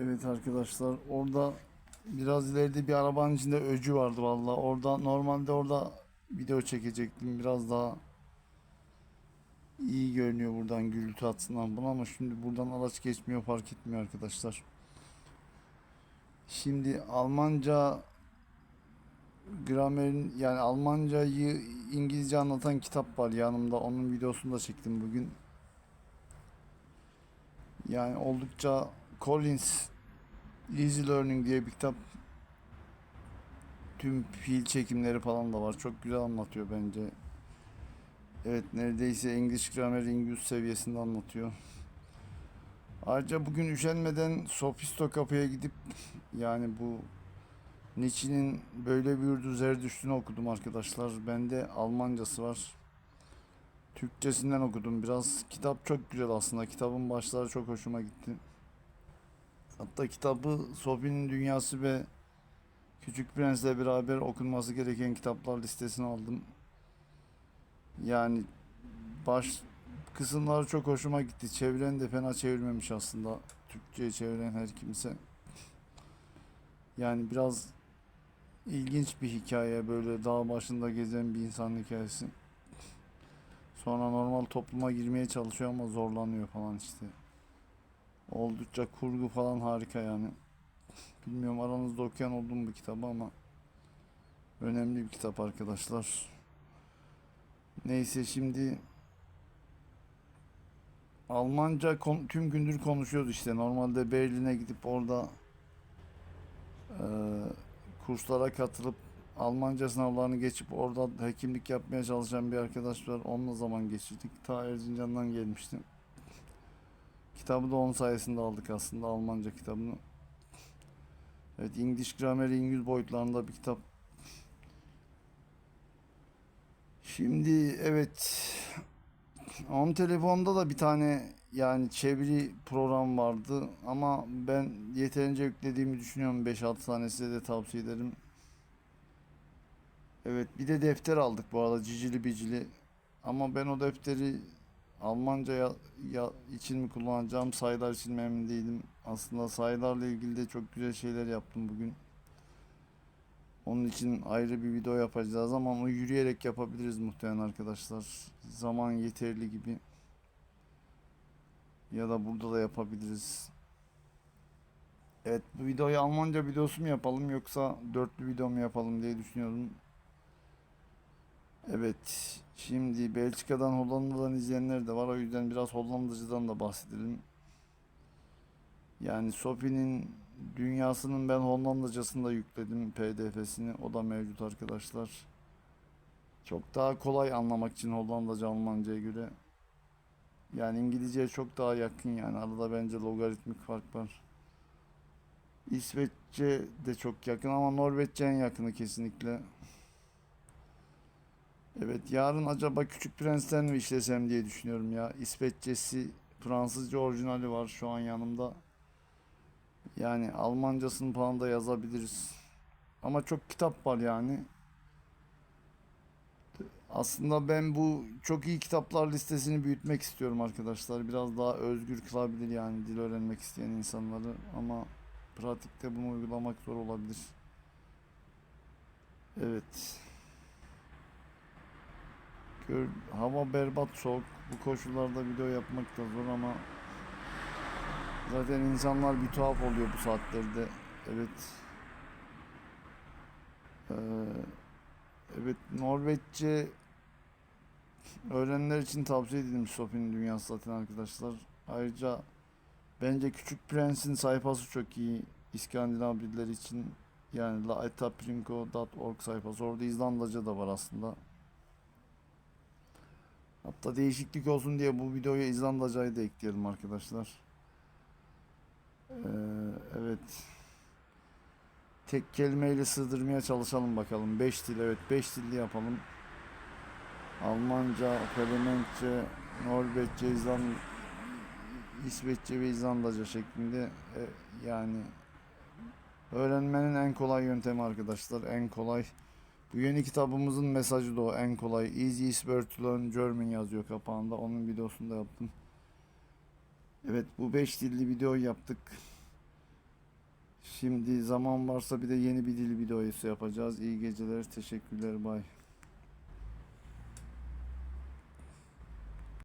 Evet arkadaşlar orada biraz ileride bir arabanın içinde öcü vardı valla. Orada normalde orada video çekecektim. Biraz daha iyi görünüyor buradan gürültü atsından bunu ama şimdi buradan araç geçmiyor fark etmiyor arkadaşlar. Şimdi Almanca gramerin yani Almancayı İngilizce anlatan kitap var yanımda. Onun videosunu da çektim bugün. Yani oldukça Collins Easy Learning diye bir kitap. Tüm fiil çekimleri falan da var. Çok güzel anlatıyor bence. Evet neredeyse English Grammar İngiliz seviyesinde anlatıyor. Ayrıca bugün üşenmeden Sophisto kapıya gidip yani bu Nietzsche'nin böyle bir yurdu Zerdüşt'ünü okudum arkadaşlar. Bende Almancası var. Türkçesinden okudum biraz. Kitap çok güzel aslında. Kitabın başları çok hoşuma gitti. Hatta kitabı Sophie'nin Dünyası ve Küçük Prens'le beraber okunması gereken kitaplar listesine aldım. Yani baş kısımları çok hoşuma gitti. Çeviren de fena çevirmemiş aslında. Türkçe'ye çeviren her kimse. Yani biraz ilginç bir hikaye böyle dağ başında gezen bir insan hikayesi. Sonra normal topluma girmeye çalışıyor ama zorlanıyor falan işte. Oldukça kurgu falan harika yani. Bilmiyorum aranızda okuyan oldu mu bu kitabı ama önemli bir kitap arkadaşlar. Neyse şimdi Almanca tüm gündür konuşuyoruz işte. Normalde Berlin'e gidip orada eee, kurslara katılıp Almanca sınavlarını geçip orada hekimlik yapmaya çalışan bir arkadaş var. Onunla zaman geçirdik. Ta Erzincan'dan gelmiştim. Kitabı da onun sayesinde aldık aslında Almanca kitabını. Evet English Grammar İngiliz boyutlarında bir kitap. Şimdi evet onun telefonda da bir tane yani çeviri program vardı ama ben yeterince yüklediğimi düşünüyorum 5-6 tane size de tavsiye ederim. Evet bir de defter aldık bu arada cicili bicili ama ben o defteri Almanca ya, ya için mi kullanacağım sayılar için mi emin değilim. Aslında sayılarla ilgili de çok güzel şeyler yaptım bugün. Onun için ayrı bir video yapacağız ama onu yürüyerek yapabiliriz muhtemelen arkadaşlar. Zaman yeterli gibi. Ya da burada da yapabiliriz. Evet bu videoyu Almanca videosu mu yapalım yoksa dörtlü video mu yapalım diye düşünüyorum. Evet şimdi Belçika'dan Hollanda'dan izleyenler de var o yüzden biraz Hollandacıdan da bahsedelim. Yani Sophie'nin dünyasının ben Hollandacasını da yükledim PDF'sini o da mevcut arkadaşlar. Çok daha kolay anlamak için Hollandaca Almanca'ya göre. Yani İngilizceye çok daha yakın yani arada bence logaritmik fark var. İsveççe de çok yakın ama Norveççe en yakını kesinlikle. Evet yarın acaba Küçük Prens'ten mi işlesem diye düşünüyorum ya. İsveççesi Fransızca orijinali var şu an yanımda. Yani Almancasını falan da yazabiliriz. Ama çok kitap var yani. Aslında ben bu çok iyi kitaplar listesini büyütmek istiyorum arkadaşlar. Biraz daha özgür kılabilir yani dil öğrenmek isteyen insanları. Ama pratikte bunu uygulamak zor olabilir. Evet. Gör, hava berbat soğuk. Bu koşullarda video yapmak da zor ama zaten insanlar bir tuhaf oluyor bu saatlerde. Evet. Ee, evet Norveççe öğrenenler için tavsiye edilmiş Sophie'nin dünyası zaten arkadaşlar. Ayrıca bence Küçük Prens'in sayfası çok iyi. İskandinav diller için yani laetaprinko.org sayfası. Orada İzlandaca da var aslında. Hatta değişiklik olsun diye bu videoya İzlandacayı da ekleyelim arkadaşlar. Ee, evet. Tek kelimeyle sığdırmaya çalışalım bakalım. 5 dil evet 5 dilli yapalım. Almanca, Felemenkçe, Norveççe, İzland İsveççe ve İzlandaca şeklinde e, yani öğrenmenin en kolay yöntemi arkadaşlar. En kolay bu yeni kitabımızın mesajı da o en kolay. Easiest word to learn German yazıyor kapağında. Onun videosunu da yaptım. Evet bu 5 dilli videoyu yaptık. Şimdi zaman varsa bir de yeni bir dil videosu yapacağız. İyi geceler, teşekkürler, bay.